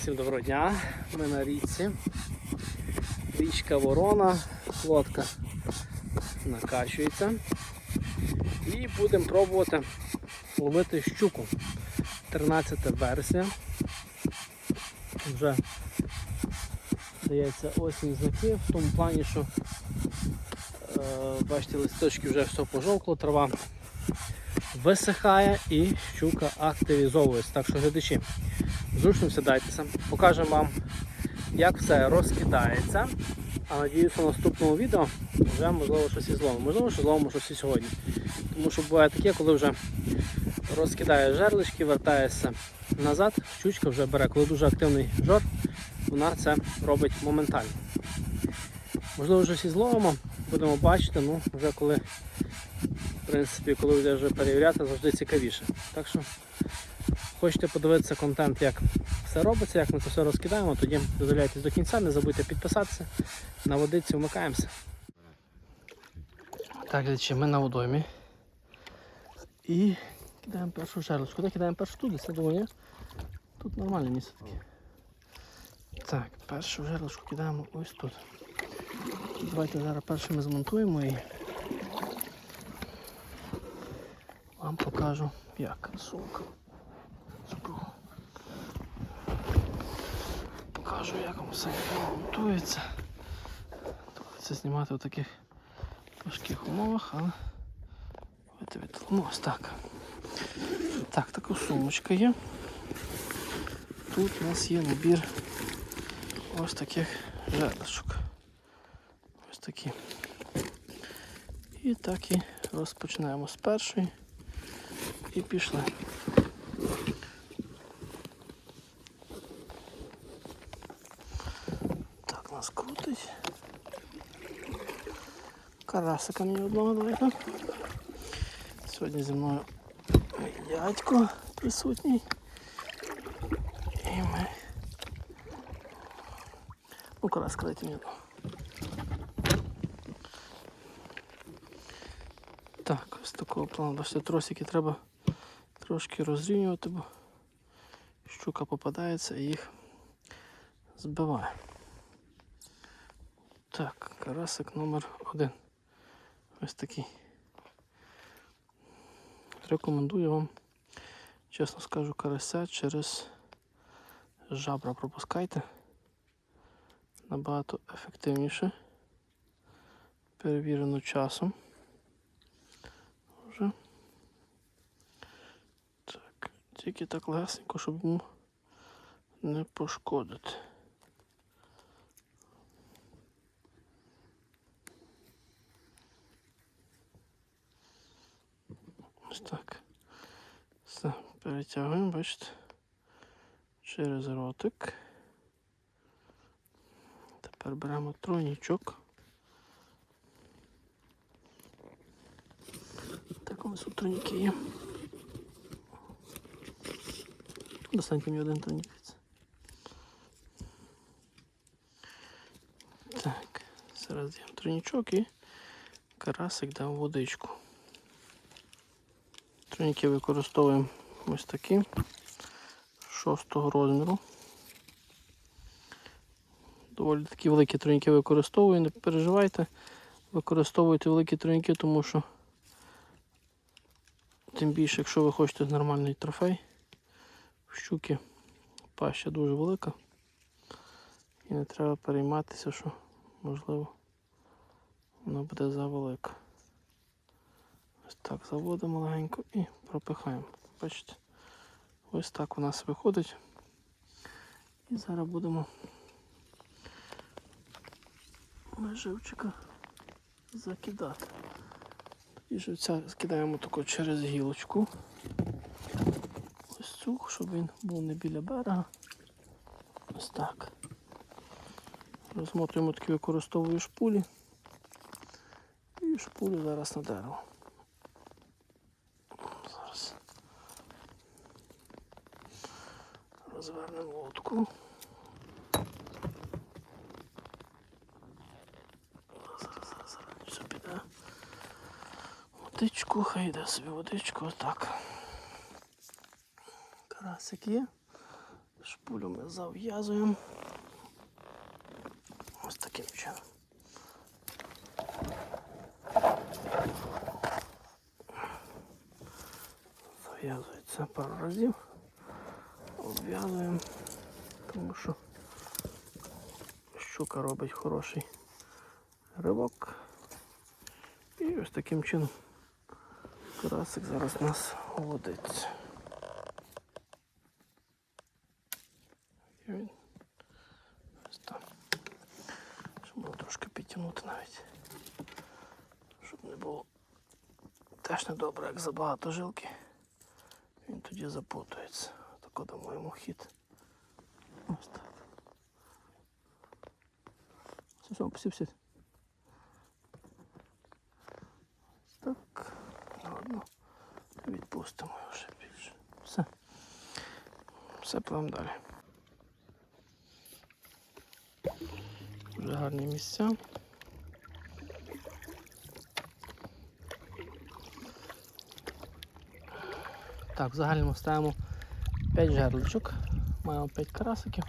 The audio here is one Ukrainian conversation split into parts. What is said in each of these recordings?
Всім доброго дня. Ми на річці. Річка Ворона, лодка накачується. І будемо пробувати ловити щуку. 13 вересня. Вже здається осінь знаки в тому плані, що е, бачите, листочки вже все пожовкло, трава висихає і щука активізовується. Так що глядачі, зручно сідайтеся, покажемо вам, як все розкидається. А надіюся, в наступному відео вже можливо щось і зловимо. Можливо, що зловимо щось і сьогодні. Тому що буває таке, коли вже розкидає жерлички, вертаєшся назад, щучка вже бере. Коли дуже активний жор, вона це робить моментально. Можливо, щось і зловимо, будемо бачити, ну вже коли в принципі, коли вже перевіряти, завжди цікавіше. Так що хочете подивитися контент, як все робиться, як ми це все розкидаємо, тоді додивляйтесь до кінця, не забудьте підписатися. На водиці вмикаємося. Так, глядачі, ми на водоймі. І кидаємо першу жерлочку. Куди кидаємо першу туди, це думаю. Тут нормальне місце таке. Так, першу жерлочку кидаємо ось тут. Давайте зараз першими змонтуємо її. Вам покажу як сумка. Покажу як вам все монтується. Доводиться знімати в таких важких умовах, але давайте відтолкну ось так. Так, така сумочка є. Тут у нас є набір ось таких жерлочок. Ось такі. І так і розпочинаємо з першої і пішли. Так, нас крутить. Карасика мені одного давайте. Сьогодні зі мною дядько присутній. І ми. Ну, караска дайте мені. Так, ось такого плану. Бачите, тросики треба трошки розрівнювати, бо щука попадається і їх збиває. Так, карасик номер один. Ось такий. Рекомендую вам, чесно скажу, карася через жабра пропускайте. Набагато ефективніше. Перевірено часом. Вже. Так, тільки так легенько, щоб йому не пошкодити. Ось так. Все, перетягуємо, бачите, через ротик. Тепер беремо тройнічок. Так, у нас тут тройніки є. Достаньте мені один тройнікець. Так, зараз даємо тройнічок і карасик дав водичку. Тройніки використовуємо ось такі шостого розміру. Доволі такі великі тройніки використовую, не переживайте, використовуйте великі тройніки, тому що тим більше, якщо ви хочете нормальний трофей, в щуки паща дуже велика. І не треба перейматися, що можливо вона буде завелика. Ось так заводимо легенько і пропихаємо. Бачите? Ось так у нас виходить. І зараз будемо меживчика закидати. І живця скидаємо тако через гілочку. Ось цю, щоб він був не біля берега. Ось так. Розмотуємо такі використовую шпулі. І шпулю зараз на дерево. Зараз. Лодку. Зараз, зараз, зараз. Піде. Водичку, хай йде собі водичку, отак. Карасик є. Шпулю ми зав'язуємо. Ось таким чином. Зав'язується пару разів. Обв'язуємо, тому що щука робить хороший ривок. І ось таким чином карасик зараз у нас водиться. І він ось там. Було трошки підтягнути навіть. Щоб не було теж не добре, як забагато жилки. Він тоді запутується. Так дамо йому хід. Ось так. Пусти. Так. Ладно. Відпустимо його ще більше. Все. Все пливемо далі. Дуже гарні місця. Так, в загальному ставимо 5 жерличок. Маємо 5 карасиків.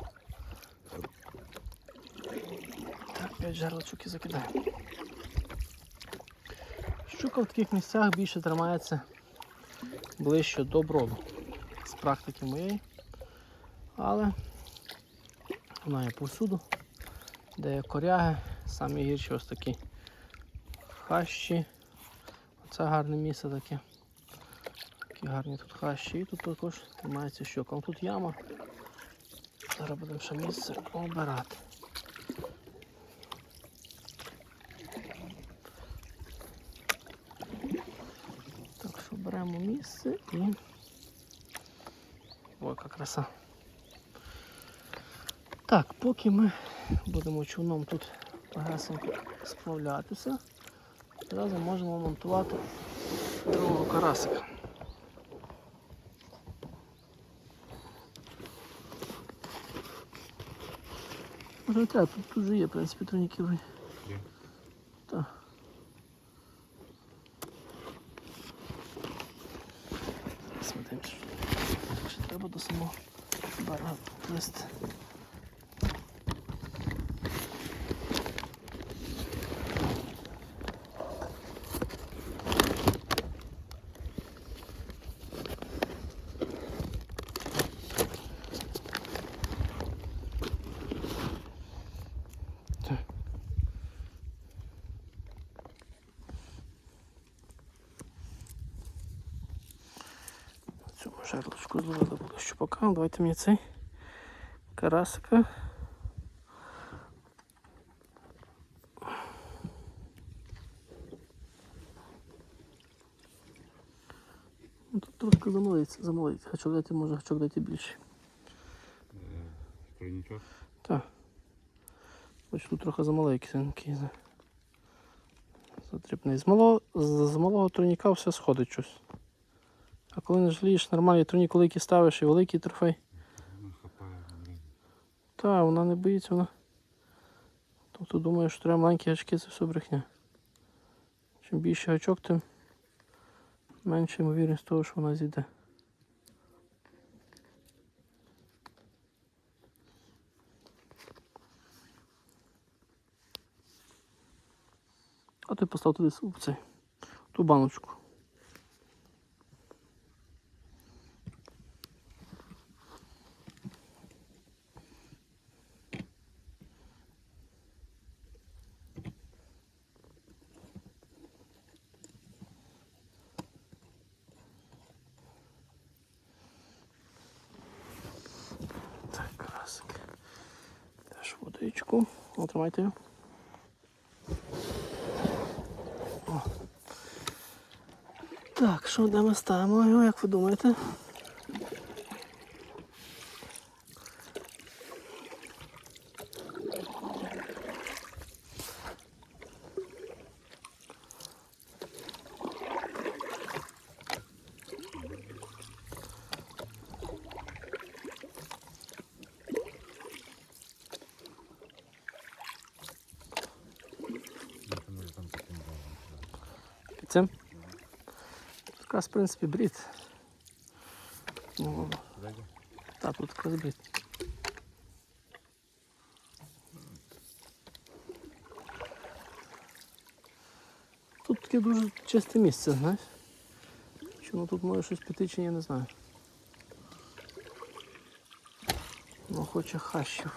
Так, 5 жерличок і закидаємо. Щука в таких місцях більше тримається ближче до броду з практики моєї. Але вона є повсюду, де є коряги, самі гірші ось такі хащі. Оце гарне місце таке. Такі гарні тут хащі. І тут також тримається щука. Тут яма. Зараз будемо ще місце обирати. що беремо місце і. Ой, яка краса. Так, поки ми будемо човном тут легесенько справлятися, одразу можемо монтувати другого карасика. Може не треба, тут, тут же є, в принципі, турніки вже. Є. Так. Жерлочку зловили було щупака. Давайте мені цей карасика. Ну, Тут трошки замолиться, замолиться. Гачок дайте, може гачок дайте більше. Тройничок. Так. Бачу, тут трохи замалий кисенький. Затрібний. З малого, з, з малого турніка все сходить щось. А коли не жалієш, нормальний турнік великий ставиш і великий трофей. Ну. Та, вона не боїться, вона. Тобто думає, що треба маленькі гачки, це все брехня. Чим більше гачок, тим менше ймовірність того, що вона зійде. А ти постав туди в цей, ту баночку. Теж. Отримайте його. Так, що де ми ставимо його, як ви думаєте? хлопцем. Якраз, в принципі, брід. Ну, так, тут якраз брід. Тут таке дуже чисте місце, знаєш. Чому тут може щось піти чи я не знаю. Ну хоче хащів.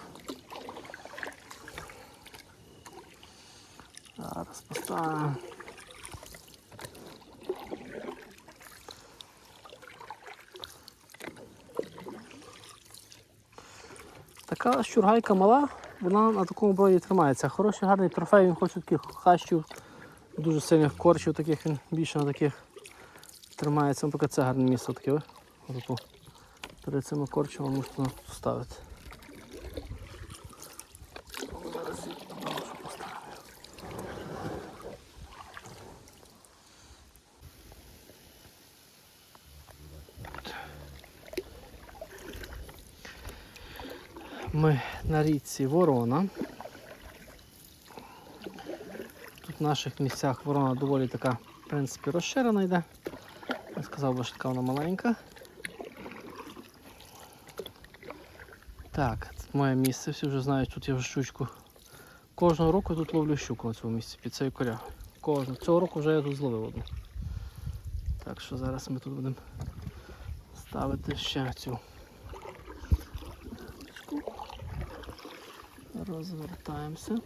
Зараз поставимо. Така щургайка мала, вона на такому броді тримається. Хороший гарний трофей, він хоче таких хащів, дуже сильних корчів, таких він більше на таких тримається. Ну, поки це гарне місце таке. Перед цими корчами можна ставити. Зараз я туди лише поставлю. Ми на річці Ворона. Тут в наших місцях ворона доволі така, в принципі, розширена йде. Я сказав би, що така вона маленька. Так, це моє місце, всі вже знають, тут я вже щучку. Кожного року тут ловлю щуку на цьому місці під цією корягою. Кожного. Цього року вже я тут зловив одну. Так що зараз ми тут будемо ставити ще цю. Розвертаємося.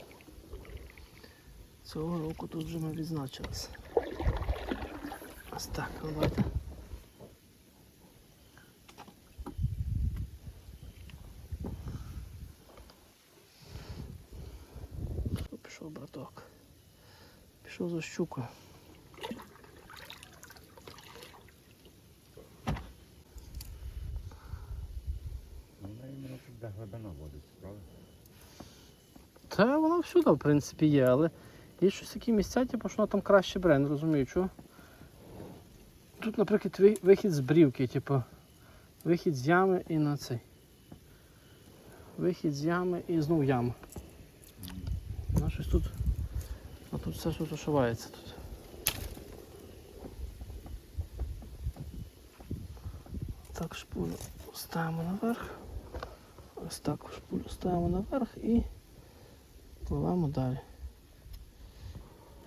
Цього року тут вже ми відзначилися. Ось так, ви. Пішов браток. Пішов за щукою. Вона іменно тут де глибина водиться, правда? Та вона всюди, в принципі, є, але є щось такі місця, типу, що вона там краще бере, не розумію, чого. Тут, наприклад, вихід з брівки, типу, вихід з ями і на цей. Вихід з ями і знов яма. Ну, щось тут. А тут все що зашивається тут. Так, шпулю ставимо наверх. Ось так шпулю ставимо наверх і пливемо далі.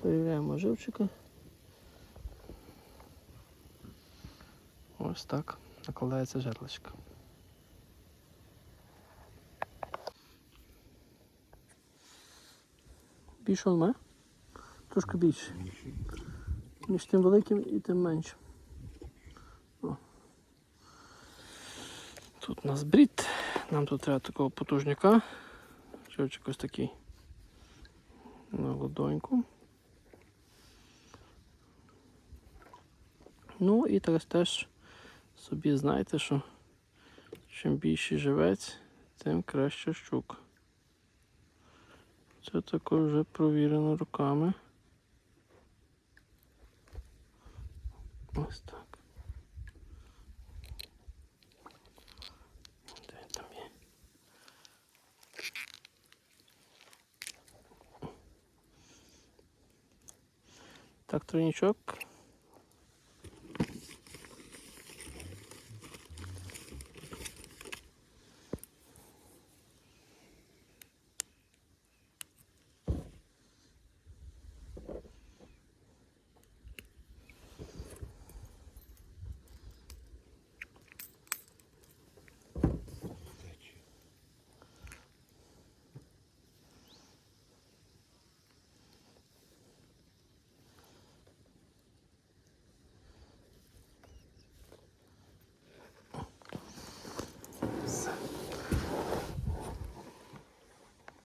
Перевіряємо живчика. Ось так накладається жерличка. Більше він? Трошки більше. Між тим великим і тим меншим. Тут у нас брід. Нам тут треба такого потужняка. Живчик ось такий. На ладоньку. Ну і зараз теж собі знаєте, що чим більший живець, тим краще щука. Це також вже провірено руками. Ось так. Де він там є? Так, тройничок.